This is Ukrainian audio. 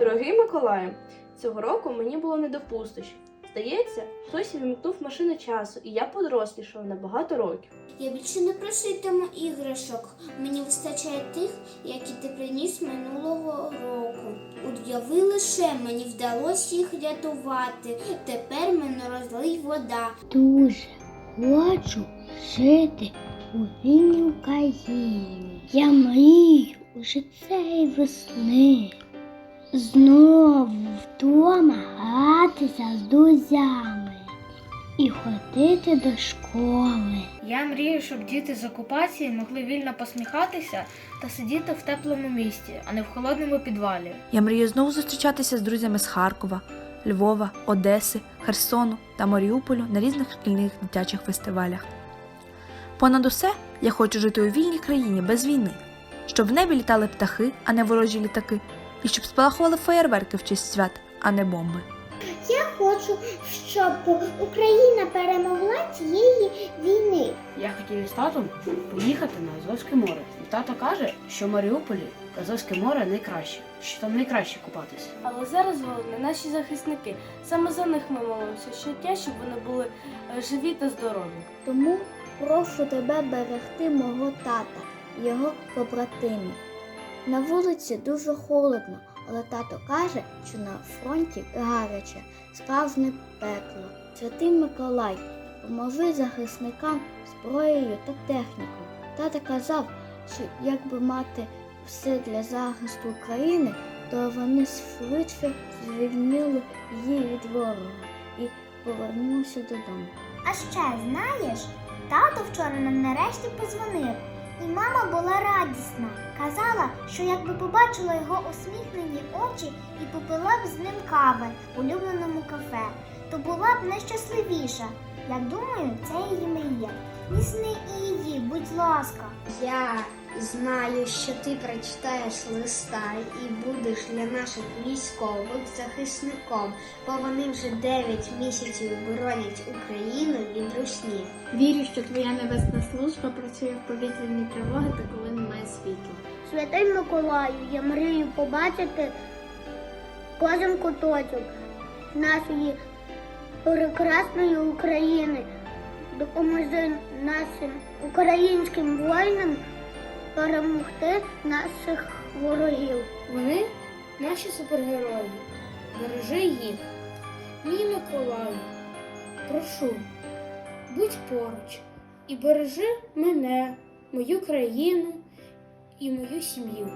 Дорогий Миколаю, цього року мені було не до пустощі. Здається, хтось вимкнув машину часу, і я подорослішала на багато років. Я більше не проситиму іграшок. Мені вистачає тих, які ти приніс минулого року. Уяви лише, мені вдалося їх рятувати. Тепер мене розлий вода. Дуже хочу жити у вільній Україні. Я мрію уже цієї весни. Знову вдома гратися з друзями і ходити до школи. Я мрію, щоб діти з окупації могли вільно посміхатися та сидіти в теплому місті, а не в холодному підвалі. Я мрію знову зустрічатися з друзями з Харкова, Львова, Одеси, Херсону та Маріуполю на різних шкільних дитячих фестивалях. Понад усе я хочу жити у вільній країні без війни, щоб в небі літали птахи, а не ворожі літаки, і щоб спалахували феєрверки в честь свят, а не бомби. Я хочу, щоб Україна перемогла цієї війни. Я хотів із татом поїхати на Азовське море. І тато каже, що в Маріуполі Азовське море найкраще, що там найкраще купатися. Але зараз головне наші захисники. Саме за них ми молимося щодня, щоб вони були е, живі та здорові. Тому прошу тебе берегти мого тата, його побратимів. На вулиці дуже холодно, але тато каже, що на фронті гаряче, справжнє пекло. Святий Миколай, поможи захисникам зброєю та технікою. Тато казав, що якби мати все для захисту України, то вони швидше звільнили її від ворога і повернулися додому. А ще знаєш, тато вчора нам нарешті позвонив, і мама була радісна. Казала, що якби побачила його усміхнені очі і попила б з ним кави в улюбленому кафе, то була б найщасливіша. Я думаю, це її мрія. Нісни і її, будь ласка. Я знаю, що ти прочитаєш листа і будеш для наших військових захисником, бо вони вже 9 місяців боронять Україну від русні. Вірю, що твоя небесна служба працює в повітряні тривоги та коли немає світла. Святий Миколаю, я мрію побачити кожен куточок нашої прекрасної України. Допоможи нашим українським воїнам перемогти наших ворогів. Вони наші супергерої. Бережи їх. Мій Миколаю, прошу, будь поруч і бережи мене, мою країну і мою сім'ю.